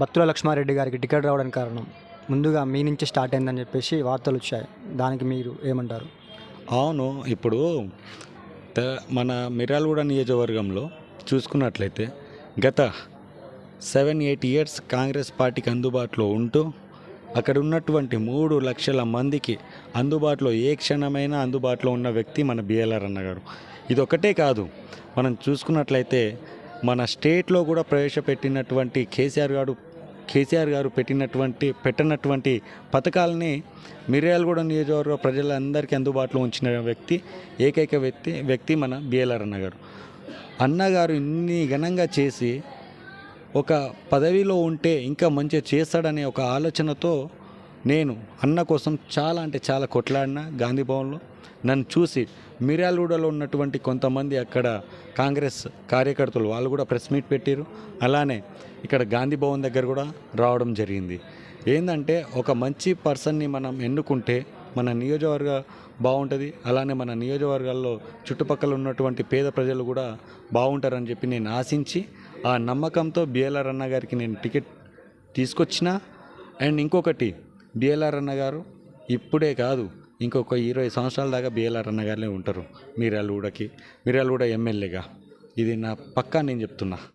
బత్తుల లక్ష్మారెడ్డి గారికి టికెట్ రావడానికి కారణం ముందుగా మీ నుంచి స్టార్ట్ అయిందని చెప్పేసి వార్తలు వచ్చాయి. దానికి మీరు ఏమంటారు? అవును ఇప్పుడు మన మిర్యాలగూడ నియోజకవర్గంలో చూసుకున్నట్లయితే గత సెవెన్ ఎయిట్ ఇయర్స్ కాంగ్రెస్ పార్టీకి అందుబాటులో ఉంటూ అక్కడ ఉన్నటువంటి మూడు లక్షల మందికి అందుబాటులో ఏ క్షణమైనా అందుబాటులో ఉన్న వ్యక్తి మన బిఎల్ఆర్ అన్నగారు ఇది ఒకటే కాదు మనం చూసుకున్నట్లయితే మన స్టేట్లో కూడా ప్రవేశపెట్టినటువంటి కేసీఆర్ గారు కేసీఆర్ గారు పెట్టినటువంటి పెట్టినటువంటి పథకాలని మిర్యాలగూడ నియోజకవర్గ ప్రజలందరికీ అందుబాటులో ఉంచిన వ్యక్తి ఏకైక వ్యక్తి వ్యక్తి మన బిఎల్ఆర్ అన్న గారు. అన్నగారు ఇన్ని ఘనంగా చేసి ఒక పదవిలో ఉంటే ఇంకా మంచిగా చేస్తాడనే ఒక ఆలోచనతో నేను అన్న కోసం చాలా అంటే చాలా కొట్లాడిన గాంధీ భవన్లో. నన్ను చూసి మిర్యాలగూడలో ఉన్నటువంటి కొంతమంది అక్కడ కాంగ్రెస్ కార్యకర్తలు వాళ్ళు కూడా ప్రెస్ మీట్ పెట్టారు అలానే ఇక్కడ గాంధీ భవన్ దగ్గర కూడా రావడం జరిగింది. ఏంటంటే ఒక మంచి పర్సన్ని మనం ఎన్నుకుంటే మన నియోజకవర్గ బాగుంటుంది. అలానే మన నియోజకవర్గాల్లో చుట్టుపక్కల ఉన్నటువంటి పేద ప్రజలు కూడా బాగుంటారని చెప్పి నేను ఆశించి ఆ నమ్మకంతో బిఎల్ఆర్ అన్న గారికి నేను టికెట్ తీసుకొచ్చిన. అండ్ ఇంకొకటి బిఎల్ఆర్ అన్న గారు ఇప్పుడే కాదు ఇంకొక ఇరవై సంవత్సరాల దాకా బిఎల్ఆర్ అన్న గారే ఉంటారు. మీరాలగూడకి మీరాలగూడ ఎమ్మెల్యేగా. ఇది నా పక్కా నేను చెప్తున్నా.